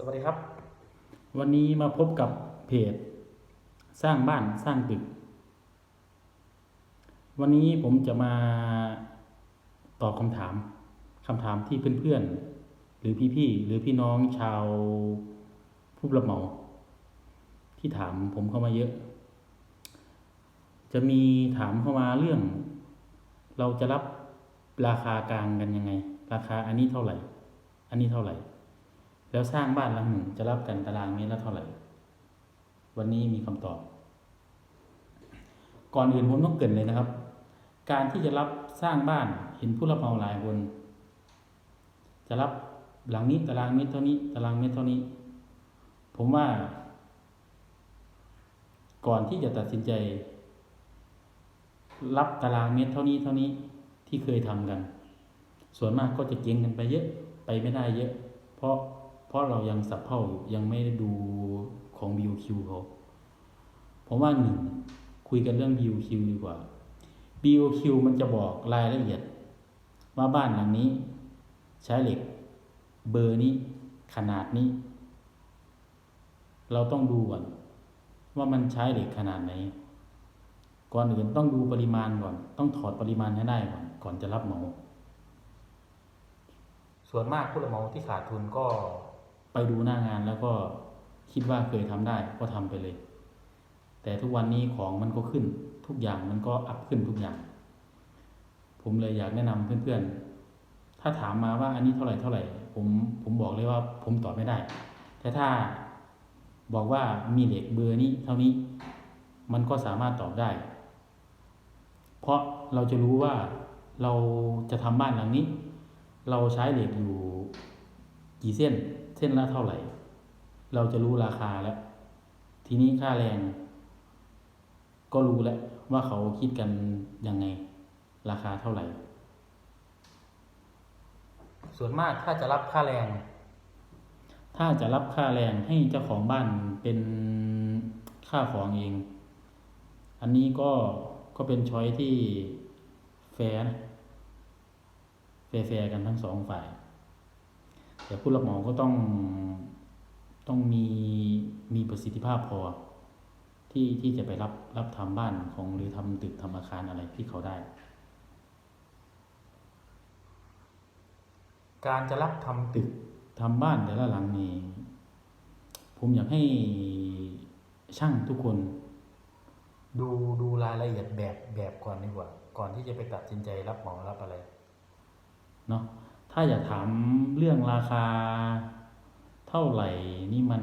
สวัสดีครับ วันนี้มาพบกับเพจ สร้างบ้านสร้างตึก วันนี้ผมจะมาตอบคำถามคำถามที่เพื่อนๆ หรือพี่ๆ หรือพี่น้องชาวผู้รับเหมาที่ถามผมเข้ามาเยอะ จะมีถามเข้ามาเรื่อง เราจะรับราคากลางกันยังไง ราคาอันนี้เท่าไหร่ อันนี้เท่าไหร่ แล้วสร้างบ้านหลังหนึ่งจะรับกันตารางเมตรละเท่าไหร่ วันนี้มีคำตอบ ก่อนอื่นผมต้องเกรินเลยนะครับ การที่จะรับสร้างบ้านเห็นผู้รับเหมาหลายคน จะรับหลังนี้ตารางเมตรเท่านี้ ตารางเมตรเท่านี้ ผมว่า ก่อนที่จะตัดสินใจ รับตารางเมตรเท่านี้เท่านี้ที่เคยทำกัน ส่วนมากก็จะเจ๊งกันไปเยอะไปไม่ได้เยอะ เพราะ เพราะเรายังสับเพ่าอยู่ยังไม่ดูของ BOQ เขาผมว่าหนึ่งคุยกันเรื่อง BOQ ดีกว่า BOQ มันจะบอกรายละเอียด ว่าบ้านหลังนี้ ใช้เหล็ก เบอร์นี้ ขนาดนี้ เราต้องดูก่อน ว่ามันใช้เหล็กขนาดไหน ก่อนอื่นต้องดูปริมาณก่อน ต้องถอดปริมาณให้ได้ก่อน ก่อนจะรับเหมาส่วนมากผู้รับเหมาที่ขาดทุนก็ ดูหน้างานแล้วก็คิดว่าเคยทำได้ก็ทำไปเลย แต่ทุกวันนี้ของมันก็ขึ้นทุกอย่างมันก็อัพขึ้นทุกอย่าง ผมเลยอยากแนะนำเพื่อนๆ ถ้าถามมาว่าอันนี้เท่าไหร่เท่าไหร่ ผมผมบอกเลยว่าผมตอบไม่ได้ แต่ถ้าบอกว่ามีเหล็กเบอร์นี้เท่านี้มันก็สามารถตอบได้ เพราะเราจะรู้ว่าเราจะทำบ้านหลังนี้ เราใช้เหล็กอยู่กี่เส้น เส้นละเท่าไหร่ เราจะรู้ราคาแล้ว ทีนี้ค่าแรง ก็รู้แล้วว่าเขาคิดกันยังไง ราคาเท่าไหร่ ส่วนมากถ้าจะรับค่าแรง ถ้าจะรับค่าแรงให้เจ้าของบ้านเป็นค่าของเอง อันนี้ก็ก็เป็นช้อยที่แฟร์แฟร์กันทั้งสองฝ่าย แต่ผู้รับเหมาก็ต้องต้องมีมีประสิทธิภาพพอ ที่ที่จะไปรับรับทำบ้านของหรือทำตึกทำอาคารอะไรที่เขาได้ การจะรับทำตึกทำบ้านแต่ละหลังนี่ผมอยากให้ช่างทุกคนดูดูรายละเอียดแบบแบบก่อนดีกว่า ก่อนที่จะไปตัดสินใจรับเหมารับอะไร เนาะ ถ้าอยากถามเรื่องราคาเท่าไหร่ นี่มัน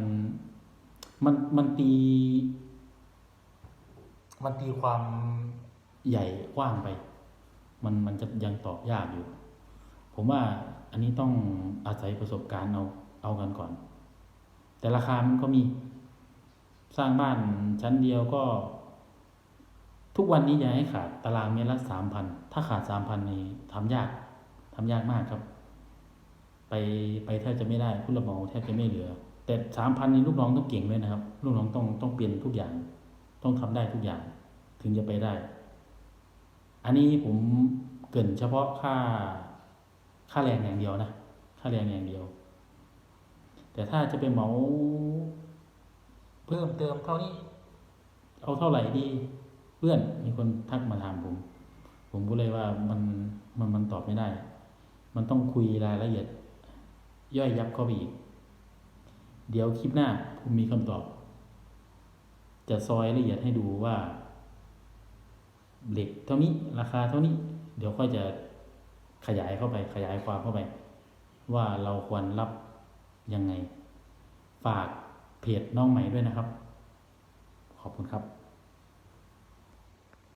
มันมันตี มันตีความใหญ่กว้างไป มันมันจะยังตอบยากอยู่ ผมว่าอันนี้ต้องอาศัยประสบการณ์เอาเอากันก่อน แต่ราคามันก็มีสร้างบ้านชั้นเดียวก็ ทุกวันนี้อย่าให้ขาดตารางเมตรละสามพันถ้าขาดสามพันนี่ทำยากทำยากมากครับ ไปไปแทบจะไม่ได้ผู้รับเหมาแทบจะไม่เหลือ แต่สามพันนี่ลูกน้องต้องเก่งเลยนะครับ ลูกน้องต้องต้องเปลี่ยนทุกอย่าง ต้องทำได้ทุกอย่าง ถึงจะไปได้ อันนี้ผมเกินเฉพาะค่าค่าแรงอย่างเดียวนะค่าแรงอย่างเดียว แต่ถ้าจะไปเหมาเพิ่มเติมเท่านี้ เอาเท่าไหร่ดี เพื่อนมีคนทักมาถามผม ผมก็เลยว่ามันมันมันตอบไม่ได้ มันต้องคุยรายละเอียด ย่อยยับเข้าไปอีก เดี๋ยวคลิปหน้าผมมีคำตอบ จะซอยละเอียดให้ดูว่า เหล็กเท่านี้ราคาเท่านี้ เดี๋ยวค่อยจะขยายเข้าไปขยายความเข้าไป ว่าเราควรรับยังไง ฝากเพจน้องใหม่ด้วยนะครับ ขอบคุณครับ